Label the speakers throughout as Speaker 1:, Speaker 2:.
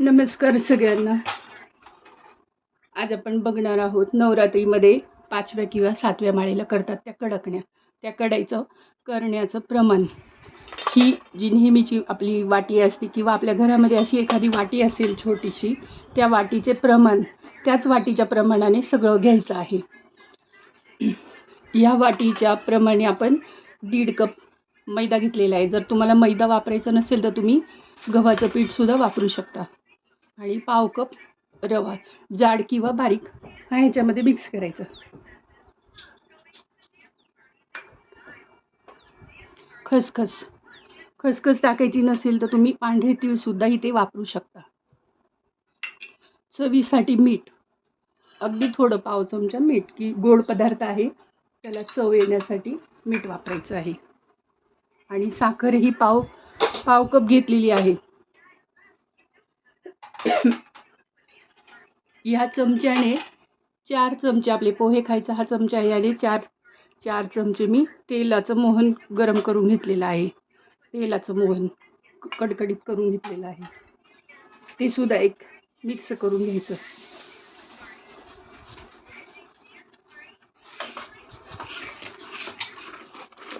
Speaker 1: नमस्कार सगळ्यांना. आज आपण बघणार आहोत नवरात्रीमध्ये पाचव्या किंवा सातव्या माळेला करतात त्या कडकण्या. त्या कडायचं करण्याचं प्रमाण. ही जी नेहमीची आपली वाटी असते किंवा आपल्या घरामध्ये अशी एखादी वाटी असेल छोटीशी त्या वाटीचे प्रमाण त्याच वाटीच्या प्रमाणाने सगळं घ्यायचं आहे. या वाटीच्या प्रमाणे आपण दीड कप मैदा घेतलेला आहे. जर तुम्हाला मैदा वापरायचा नसेल तर तुम्ही गव्हाचं पीठसुद्धा वापरू शकता. आणि पाव कप रवा जाड किंवा बारीक हा ह्याच्यामध्ये मिक्स करायचं. खसखस. खसखस टाकायची नसेल तर तुम्ही पांढरे तीळसुद्धा इथे वापरू शकता. चवीसाठी मीठ. अगदी थोडं पाव चमचा मीठ की गोड पदार्थ आहे त्याला चव येण्यासाठी मीठ वापरायचं आहे. आणि साखर ही पाव पाव कप घेतलेली आहे. ह्या चमच्याने चार चमचे आपले पोहे खायचा हा चमचा आहे आणि चार चार चमचे मी तेलाचं मोहन गरम करून घेतलेलं आहे. तेलाचं मोहन कडकडीत करून घेतलेलं आहे. ते सुद्धा एक मिक्स करून घ्यायचं.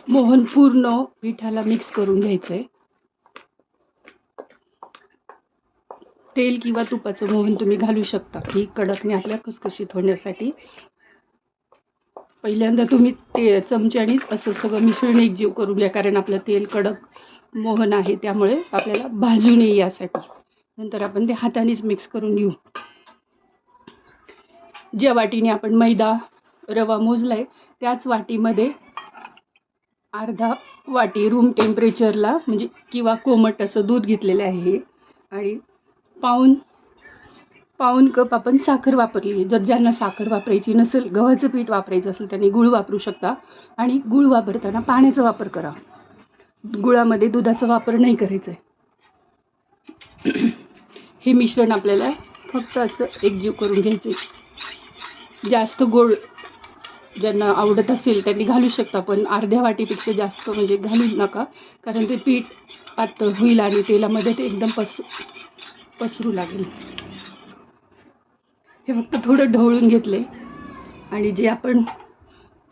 Speaker 1: मोहन पूर्ण पिठाला मिक्स करून घ्यायचं आहे तेल किंवा तुपाचं मोहन तुम्ही घालू शकता. ही कडकने आपल्या खुसखुशीत होण्यासाठी पहिल्यांदा तुम्ही ते चमच्यानेच असं सगळं मिश्रण एकजीव करून घ्या कारण आपलं तेल कडक मोहन आहे त्यामुळे आपल्याला भाजू नये यासाठी. नंतर आपण ते हातानेच मिक्स करून घेऊ. ज्या वाटीने आपण मैदा रवा मोजला आहे त्याच वाटीमध्ये अर्धा वाटी रूम टेम्परेचरला म्हणजे किंवा कोमट असं दूध घेतलेलं आहे आणि पाऊन पाऊन कप आपण साखर वापरली जर ज्यांना साखर वापरायची नसेल गव्हाचं पीठ वापरायचं असेल त्यांनी गुळ वापरू शकता. आणि गुळ वापरताना पाण्याचा वापर करा. गुळामध्ये दुधाचा वापर नाही करायचा आहे. हे मिश्रण आपल्याला फक्त असं एकजीव करून घ्यायचं आहे जास्त गोड ज्यांना आवडत असेल त्यांनी घालू शकता पण अर्ध्या वाटीपेक्षा जास्त म्हणजे घालू नका. कारण ते पीठ पातळ होईल आणि तेलामध्ये ते एकदम पस पसरू लागेल. हे फक्त थोडं ढवळून घेतले. आणि जे आपण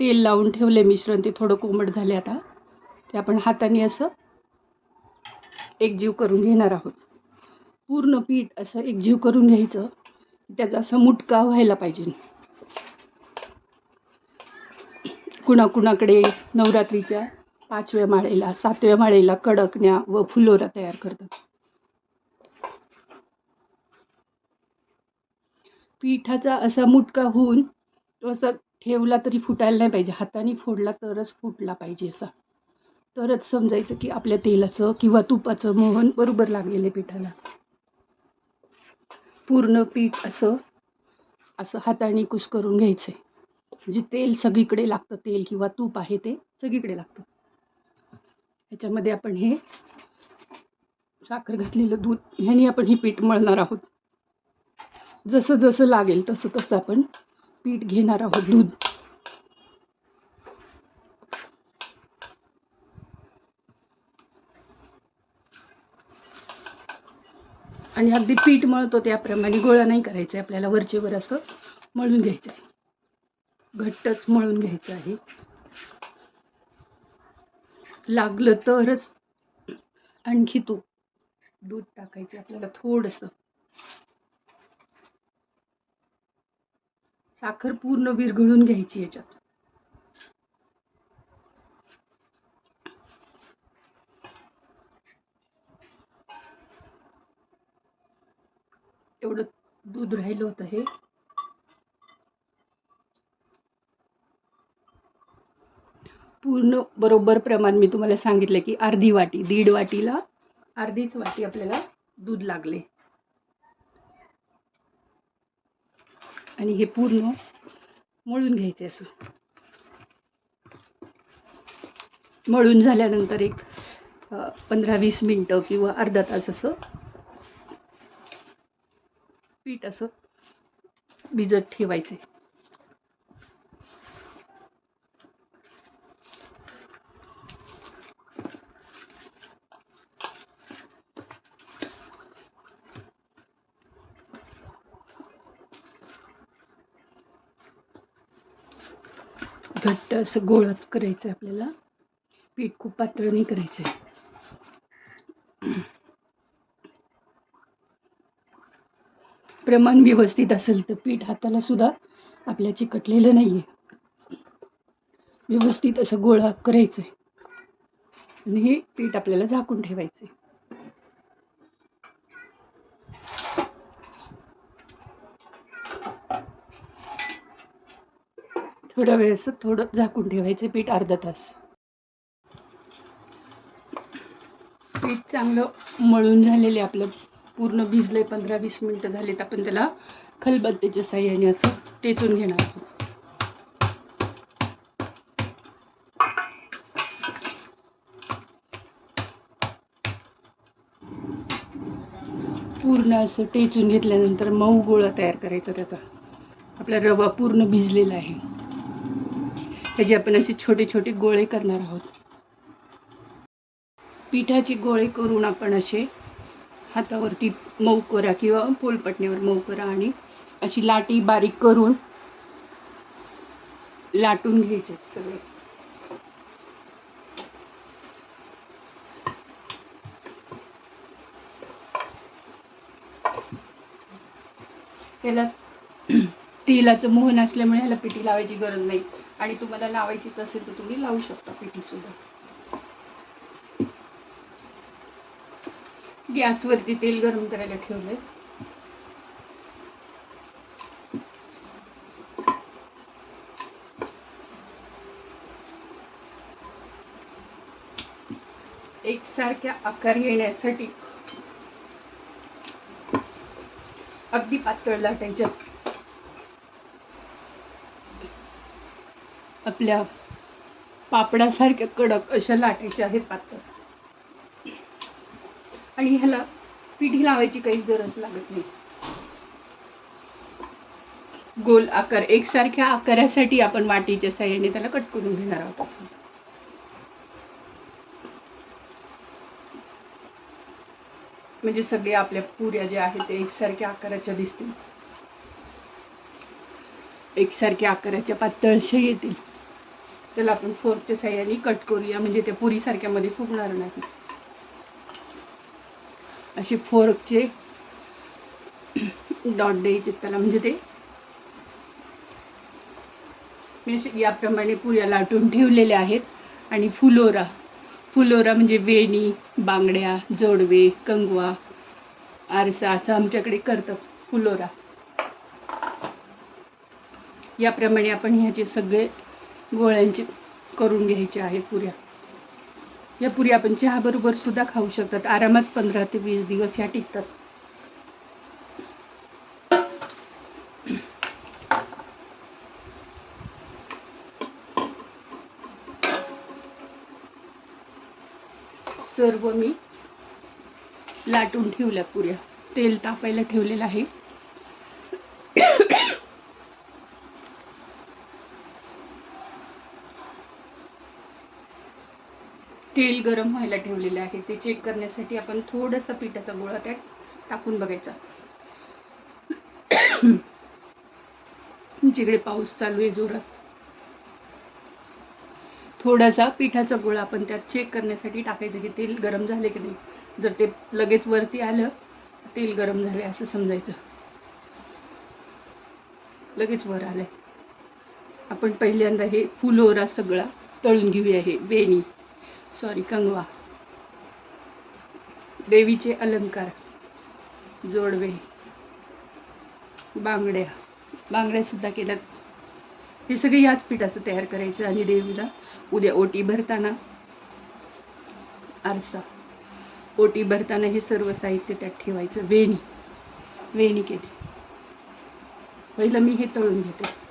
Speaker 1: तेल लावून ठेवले मिश्रण ते थोडं कोमट झाले आता ते आपण हाताने असं एकजीव करून घेणार आहोत. पूर्ण पीठ असं एकजीव करून घ्यायचं त्याचा असं मुटका व्हायला पाहिजे. कुणाकुणाकडे नवरात्रीच्या पाचव्या माळेला सातव्या माळेला कडकण्या व फुलोरा तयार करतात. पिठाचा असा मुटका होऊन तो असा ठेवला तरी फुटायला नाही पाहिजे. हाताने फोडला तरच फुटला पाहिजे असा. तरच समजायचं की आपल्या तेलाचं किंवा तुपाचं मोहन बरोबर लागलेलं पिठाला. पूर्ण पीठ असं असं हाताने कुस करून घ्यायचं आहे म्हणजे तेल सगळीकडे लागतं. तेल किंवा तूप आहे ते सगळीकडे लागतं. ह्याच्यामध्ये आपण हे साखर घातलेलं दूध ह्याने आपण हे पीठ मळणार आहोत. जसं जसं लागेल तसं तसं आपण पीठ घेणार आहोत दूध. आणि अगदी पीठ मळतो त्याप्रमाणे गोळा नाही करायचं आहे आपल्याला वरचेवर असं मळून घ्यायचं आहे. घट्टच मळून घ्यायचं आहे. लागलं तरच आणखी तूप. दूध टाकायचं आपल्याला थोडंसं. साखर पूर्ण विरघळून घ्यायची याच्यात. एवढं दूध राहिलं होतं हे. पूर्ण बरोबर प्रमाण मी तुम्हाला सांगितलं की अर्धी वाटी दीड वाटीला अर्धीच वाटी आपल्याला दूध लागले. आणि हे पूर्ण मळून घ्यायचे असं. मळून झाल्यानंतर एक पंधरा वीस मिनटं किंवा अर्धा तास असं पीठ असं भिजत ठेवायचे. घट्ट असं गोळाच करायचं आहे आपल्याला. पीठ खूप पातळ नाही करायचं आहे प्रमाण व्यवस्थित असेल तर पीठ हाताला सुद्धा आपल्या चिकटलेलं नाही आहे व्यवस्थित असं गोळा करायचं आहे आणि हे पीठ आपल्याला झाकून ठेवायचं आहे थोडा वेळ असं थोडं झाकून ठेवायचं पीठ अर्धा तास. पीठ चांगलं मळून झालेले आपलं. पूर्ण भिजलंय पंधरा वीस मिनटं झालेत आपण त्याला खलबत्त्याच्या साह्याने असं टेचून घेणार आहोत. पूर्ण असं टेचून घेतल्यानंतर मऊ गोळा तयार करायचा त्याचा. आपला रवा पूर्ण भिजलेला आहे. त्याचे आपण असे छोटे छोटे गोळे करणार आहोत. पिठाचे गोळे करून आपण असे हातावरती मऊ करा किंवा पोलपटणीवर मऊ करा आणि अशी लाटी बारीक करून लाटून घ्यायचे सगळे. त्याला तेलाचं मोहन असल्यामुळे ह्याला पिठी लावायची गरज नाही. आणि तुम्हाला लावायचीच असेल तर तुम्ही लावू शकता पिठी सुद्धा. गॅसवरती तेल गरम करायला ठेवलंय. एकसारख्या आकार येण्यासाठी अगदी पातळ लाटायच्या आपल्या पापडासारख्या कडक अशा लाटायच्या आहेत पातळ आणि ह्याला पिठी लावायची काही गरज लागत नाही. गोल आकार एकसारख्या आकारासाठी आपण वाटीच्या साह्याने त्याला कट करून घेणार आहोत असं. म्हणजे सगळे आपल्या पुऱ्या ज्या आहेत ते एकसारख्या आकाराच्या दिसतील. एकसारख्या आकाराच्या पातळशा येतील. त्याला आपण फोर्कच्या साह्याने कट करूया म्हणजे त्या पुरीसारख्यामध्ये फुगणार नाही. असे फोर्कचे डॉट द्यायचे त्याला म्हणजे ते. मी असे याप्रमाणे पुऱ्या लाटून ठेवलेल्या आहेत. आणि फुलोरा फुलोरा म्हणजे वेणी बांगड्या जोडवे कंगवा आरसा असं आमच्याकडे करतात फुलोरा. याप्रमाणे आपण ह्याचे सगळे गोळ्यांची करून घ्यायचे आहेत पुऱ्या. या पुऱ्या आपण चहाबरोबर सुद्धा खाऊ शकतात. आरामात पंधरा ते वीस दिवस ह्या टिकतात. सर्व मी लाटून ठेवल्या पुऱ्या. तेल तापायला ठेवलेलं आहे. तेल गरम व्हायला ठेवलेले आहे. ते चेक करण्यासाठी आपण थोडंसं पिठाचा गोळा त्यात टाकून बघायचा. आमच्याकडे पाऊस चालू आहे जोरात. थोडासा पिठाचा गोळा आपण त्यात चेक करण्यासाठी टाकायचं की तेल गरम झाले की नाही. जर ते लगेच वरती आलं तेल गरम झाले असं समजायचं. लगेच वर आलंय. आपण पहिल्यांदा हे फुलोरा सगळा तळून घेऊया हे वेणी. सॉरी कंगवा. देवीचे अलंकार जोडवे बांगड्या. बांगड्या सुद्धा केल्यात. हे सगळे याच पिठाचं तयार करायचं आणि देवीला उद्या ओटी भरताना आरसा. ओटी भरताना हे सर्व साहित्य त्यात ठेवायचं. वेणी. वेणी केली. पहिलं मी हे तळून घेते.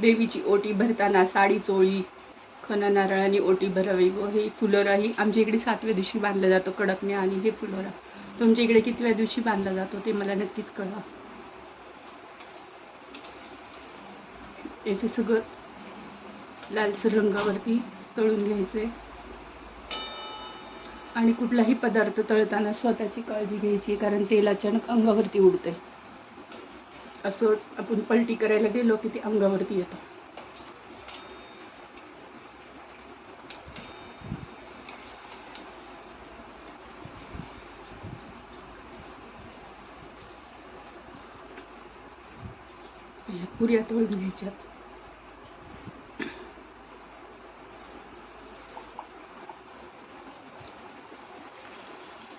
Speaker 1: देवीची ओटी भरताना साडी चोळी खन नारळाने ओटी भरावी. व हे फुलोराही आमच्या इकडे सातव्या दिवशी बांधलं जातो कडकने आणि हे फुलोरा. तुमच्या इकडे कितव्या दिवशी बांधला जातो ते मला नक्कीच कळवा. याचे सगळं लालसर रंगावरती तळून घ्यायचे आणि कुठलाही पदार्थ तळताना स्वतःची काळजी घ्यायची कारण तेल अचानक अंगावरती उडतंय. असं आपण पलटी करायला गेलो की ते अंगावरती येतं. ह्या पुऱ्या तळून घ्यायच्यात.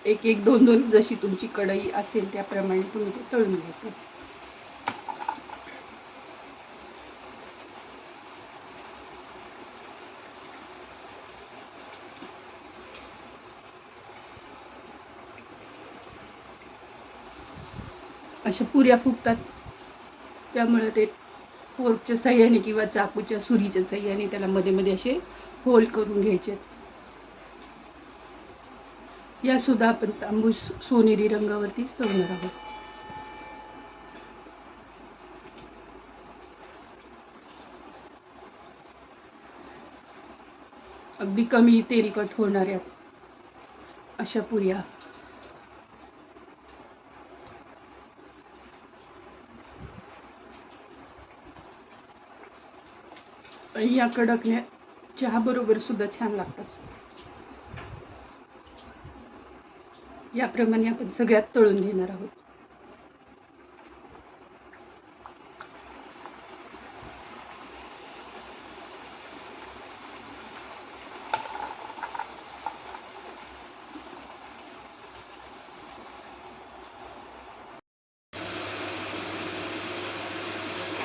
Speaker 1: एक एक दोन दोन जशी तुमची कढई असेल त्याप्रमाणे तुम्ही ते तळून घ्यायचं. अशा पुऱ्या फुगतात. त्यामुळे ते फोर्कच्या सह्याने किंवा चाकूच्या सुरीच्या सह्याने त्याला मध्ये मध्ये असे होल करून घ्यायचे. या सुद्धा आपण तांबूस सोनेरी रंगावरतीच तळणार आहोत. अगदी कमी तेलकट होणाऱ्या अशा पुऱ्या. या कडकल्या चहा बरोबर सुद्धा छान लागतात. याप्रमाणे आपण सगळ्यात तळून घेणार आहोत.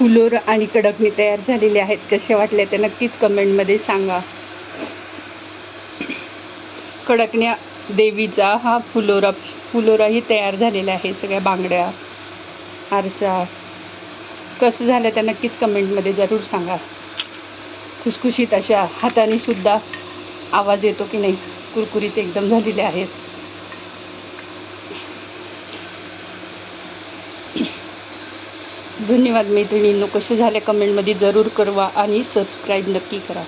Speaker 1: फुलोर आणि कडक मी तयार झालेले आहेत. कसे वाटले ते नक्कीच कमेंटमध्ये सांगा. कडकण्या देवीचा हा फुलोरा फुलोराही तयार झालेला आहे. सगळ्या बांगड्या आरसा. कसं झालं त्या नक्कीच कमेंटमध्ये जरूर सांगा. खुसखुशीत अशा हाताने सुद्धा आवाज येतो की नाही? कुरकुरीत एकदम झालेले आहेत. धन्यवाद मैत्रिणींनो. कसे झाले कमेंटमध्ये जरूर कळवा आणि सबस्क्राईब नक्की करा.